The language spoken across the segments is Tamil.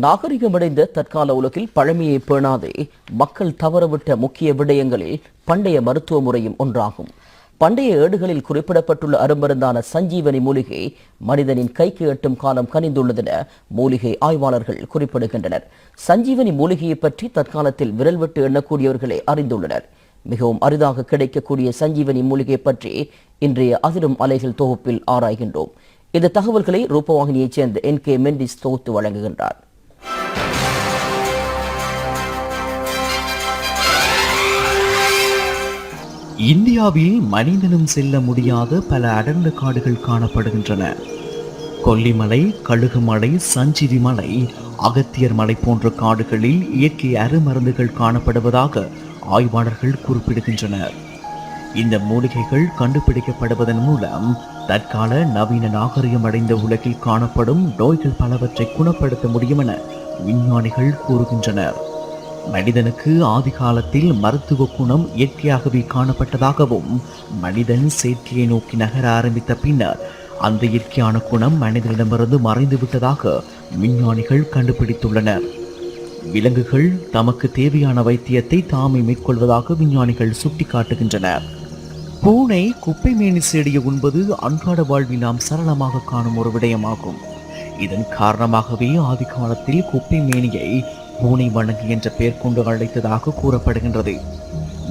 நாகரிகமடைந்த தற்கால உலகில் பழமையை பேணாதே மக்கள் தவறவிட்ட முக்கிய விடயங்களில் பண்டைய மருத்துவ முறையும் ஒன்றாகும். பண்டைய ஏடுகளில் குறிப்பிடப்பட்டுள்ள அருமருந்தான சஞ்சீவனி மூலிகை மனிதனின் கைக்கு எட்டும் காலம் கனிந்துள்ளதென மூலிகை ஆய்வாளர்கள் குறிப்பிடுகின்றனர். சஞ்சீவனி மூலிகையை பற்றி தற்காலத்தில் விரல் விட்டு எண்ணக்கூடியவர்களே அறிந்துள்ளனர். மிகவும் அரிதாக கிடைக்கக்கூடிய சஞ்சீவனி மூலிகை பற்றி இன்றைய அதிரும் அலைகள் தொகுப்பில் ஆராய்கின்றோம். இந்த தகவல்களை ரூபவாகினியைச் சேர்ந்த என் கே மெண்டிஸ் தொகுத்து வழங்குகின்றார். இந்தியாவில் மனிதனும் செல்ல முடியாத பல அடர்ந்த காடுகள் காணப்படுகின்றன. கொல்லிமலை கழுகுமலை சஞ்சிவி மலை அகத்தியர் மலை போன்ற காடுகளில் இயற்கை அருமருந்துகள் காணப்படுவதாக ஆய்வாளர்கள் குறிப்பிடுகின்றனர். இந்த மூலிகைகள் கண்டுபிடிக்கப்படுவதன் மூலம் தற்கால நவீன நாகரிகம் அடைந்த உலகில் காணப்படும் நோய்கள் பலவற்றை குணப்படுத்த முடியும் என விஞ்ஞானிகள் கூறுகின்றனர். மனிதனுக்கு ஆதிகாலத்தில் மருத்துவ குணம் இயற்கையாகவே காணப்பட்டதாகவும் மனிதன் செயற்கையை நோக்கி நகர ஆரம்பித்த பின்னர் அந்த இயற்கையான குணம் மனிதனிடமிருந்து மறைந்து விட்டதாக விஞ்ஞானிகள் கண்டுபிடித்துள்ளனர். விலங்குகள் தமக்கு தேவையான வைத்தியத்தை தாமே மேற்கொள்வதாக விஞ்ஞானிகள் சுட்டிக்காட்டுகின்றனர். பூனை குப்பை மேனி செடியை உண்பது அன்றாட வாழ்வில் நாம் சரளமாக காணும் ஒரு விடயமாகும். இதன் காரணமாகவே ஆதி காலத்தில் குப்பை மேனியை பூனை வணங்கு என்ற பெயர் கொண்டு அழைத்ததாக கூறப்படுகின்றது.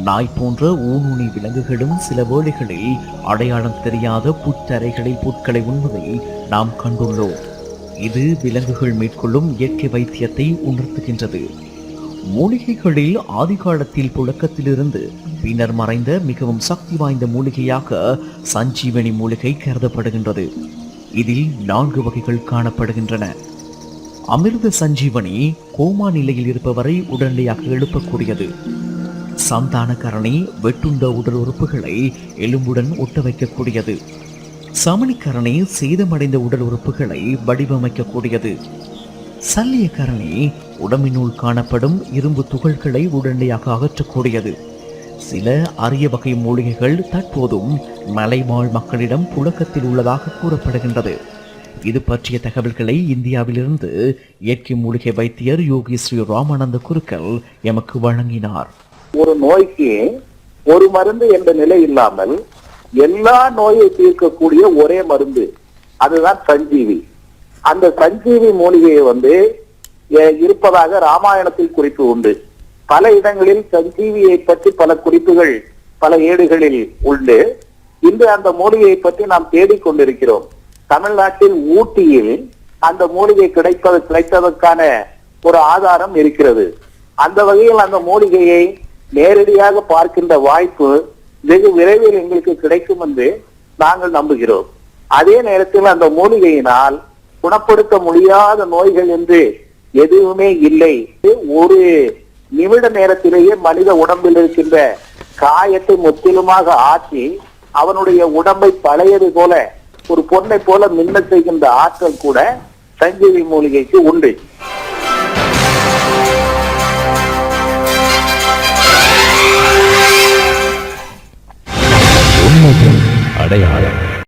நாய் போன்ற ஊனுணி விலங்குகளும் சில வேளைகளில் அடையாளம் தெரியாத புற்றறைகளில் புட்களை உண்பதை நாம் கண்டுள்ளோம். இது விலங்குகள் மேற்கொள்ளும் இயற்கை வைத்தியத்தை உணர்த்துகின்றது. மூலிகைகளில் ஆதிகாலத்தில் புழக்கத்திலிருந்து பின்னர் மறைந்த மிகவும் சக்தி வாய்ந்த மூலிகையாக சஞ்சீவனி மூலிகை கருதப்படுகின்றது. இதில் நான்கு வகைகள் காணப்படுகின்றன. அமிர்த சஞ்சீவனி கோமா நிலையில் இருப்பவரை உடனடியாக எழுப்பக்கூடியது. சந்தானக்கரணி வெட்டுண்ட உடல் உறுப்புகளை எலும்புடன் ஒட்ட வைக்கக்கூடியது சமணிக்கரணி சேதமடைந்த உடல் உறுப்புகளை வடிவமைக்கக்கூடியது. சல்லியக்கரணி உடம்பினுள் காணப்படும் இரும்பு துகள்களை உடனடியாக அகற்றக்கூடியது. சில அரிய வகை மூலிகைகள் தற்போதும் மலைவாழ் மக்களிடம் புழக்கத்தில் உள்ளதாக கூறப்படுகின்றது. இது பற்றிய தகவல்களை இந்தியாவிலிருந்து இயற்கை மூலிகை வைத்தியர் யோகி ஸ்ரீ ராமானந்த குருக்கள் எமக்கு வழங்கினார். ஒரு நோய்க்கு ஒரு மருந்து என்ற நிலை இல்லாமல் எல்லா நோயை தீர்க்கக்கூடிய ஒரே மருந்து அதுதான் சஞ்சீவி. அந்த சஞ்சீவி மூலிகையை வந்து இருப்பதாக ராமாயணத்தில் குறிப்பு உண்டு. பல இடங்களில் சஞ்சீவியை பற்றி பல குறிப்புகள் பல ஏடுகளில் உண்டு. இன்று அந்த மூலிகையை பற்றி நாம் தேடிக் கொண்டிருக்கிறோம் தமிழ்நாட்டில் ஊட்டியில் அந்த மூலிகை கிடைப்பது கிடைத்ததற்கான ஒரு ஆதாரம் இருக்கிறது. அந்த வகையில் அந்த மூலிகையை நேரடியாக பார்க்கின்ற வாய்ப்பு வெகு விரைவில் எங்களுக்கு கிடைக்கும் என்று நாங்கள் நம்புகிறோம். அதே நேரத்தில் அந்த மூலிகையினால் குணப்படுத்த முடியாத நோய்கள் என்று எதுவுமே இல்லை. ஒரு நிமிட நேரத்திலேயே மனித உடம்பில் இருக்கின்ற காயத்தை முற்றிலுமாக ஆற்றி அவனுடைய உடம்பை பழையது போல ஒரு பொண்ணை போல மின்ன செய்கின்ற ஆற்றல் கூட சஞ்சீவி மூலிகைக்கு உண்டு. அடையாளம்